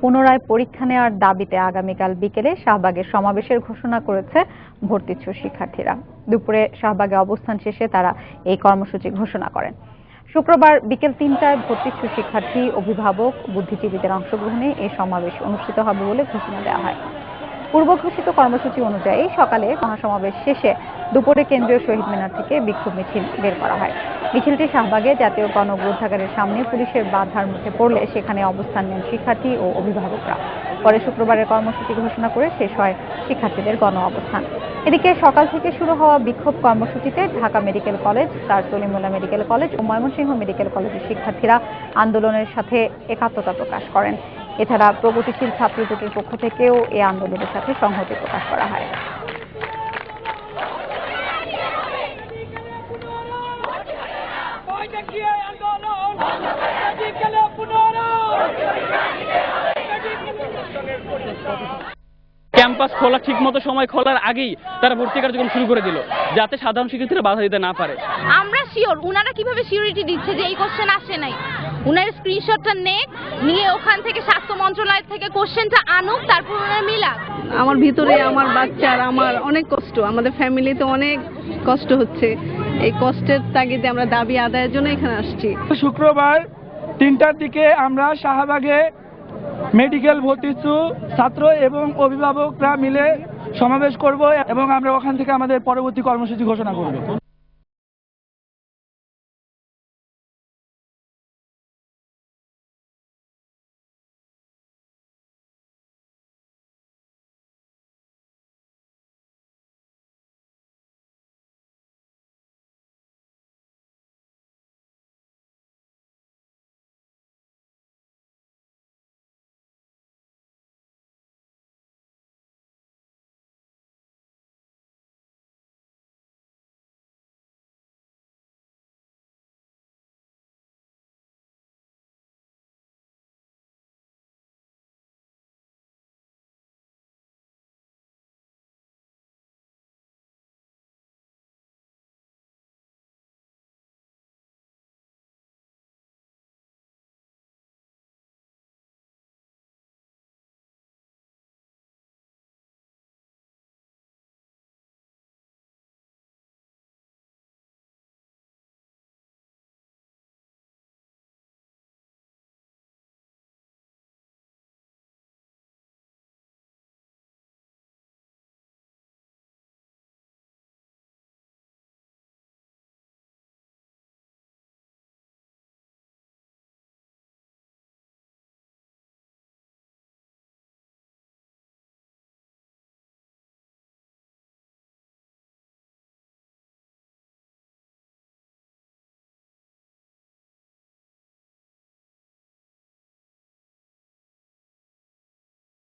পুনরায় পরীক্ষা নেওয়ার দাবিতে আগামীকাল বিকেলে শাহবাগের সমাবেশের ঘোষণা করেছে ভর্তিচ্ছু শিক্ষার্থীরা। দুপুরে শাহবাগে অবস্থান শেষে তারা এই কর্মসূচি ঘোষণা করেন। শুক্রবার বিকেল তিনটায় ভর্তিচ্ছু শিক্ষার্থী, অভিভাবক, বুদ্ধিজীবীদের অংশগ্রহণে এই সমাবেশ অনুষ্ঠিত হবে বলে ঘোষণা দেওয়া হয়। পূর্ব ঘোষিত কর্মসূচি অনুযায়ী সকালে মহাসমাবেশ শেষে দুপুরে কেন্দ্রীয় শহীদ মিনার থেকে বিক্ষোভ মিছিল বের করা হয়। মিছিলটি শাহবাগে জাতীয় গণগ্রন্থাগারের সামনে পুলিশের বাধার মুখে পড়লে সেখানে অবস্থান নেন শিক্ষার্থী ও অভিভাবকরা। পরে শুক্রবারের কর্মসূচি ঘোষণা করে শেষ হয় শিক্ষার্থীদের গণ অবস্থান। এদিকে সকাল থেকে শুরু হওয়া বিক্ষোভ কর্মসূচিতে ঢাকা মেডিকেল কলেজ তার সলিমুল্লাহ মেডিকেল কলেজ ও ময়মনসিংহ মেডিকেল কলেজের শিক্ষার্থীরা আন্দোলনের সাথে একাত্মতা প্রকাশ করেন। এছাড়া প্রগতিশীল ছাত্র জোটের পক্ষ থেকেও এই আন্দোলনের সাথে সংহতি প্রকাশ করা হয়। ক্যাম্পাস খোলা ঠিক মতো সময় খোলার আগেই তারা ভর্তি কার্যক্রম শুরু করে দিল যাতে সাধারণ শিক্ষার্থীরা বাধা দিতে না পারে। আমরা শিওর উনারা কীভাবে সিউরিটি দিচ্ছে যে এই কোশ্চেন আসে নাই? উনার স্ক্রিনশটটা নেক নিয়ে ওখান থেকে স্বাস্থ্য মন্ত্রণালয় থেকে কোশ্চেনটা আনুক তারপর উনারা মিলাক আমার ভিতরে আমার বাচ্চার আমার অনেক কষ্ট আমাদের ফ্যামিলিতে অনেক কষ্ট হচ্ছে। এই কষ্টের তাগিদে আমরা দাবি আদায়ের জন্য এখানে আসছি। শুক্রবার তিনটার দিকে আমরা শাহবাগে মেডিকেল ভর্তিচ্ছু ছাত্র এবং অভিভাবকরা মিলে সমাবেশ করব এবং আমরা ওখান থেকে আমাদের পরবর্তী কর্মসূচি ঘোষণা করব।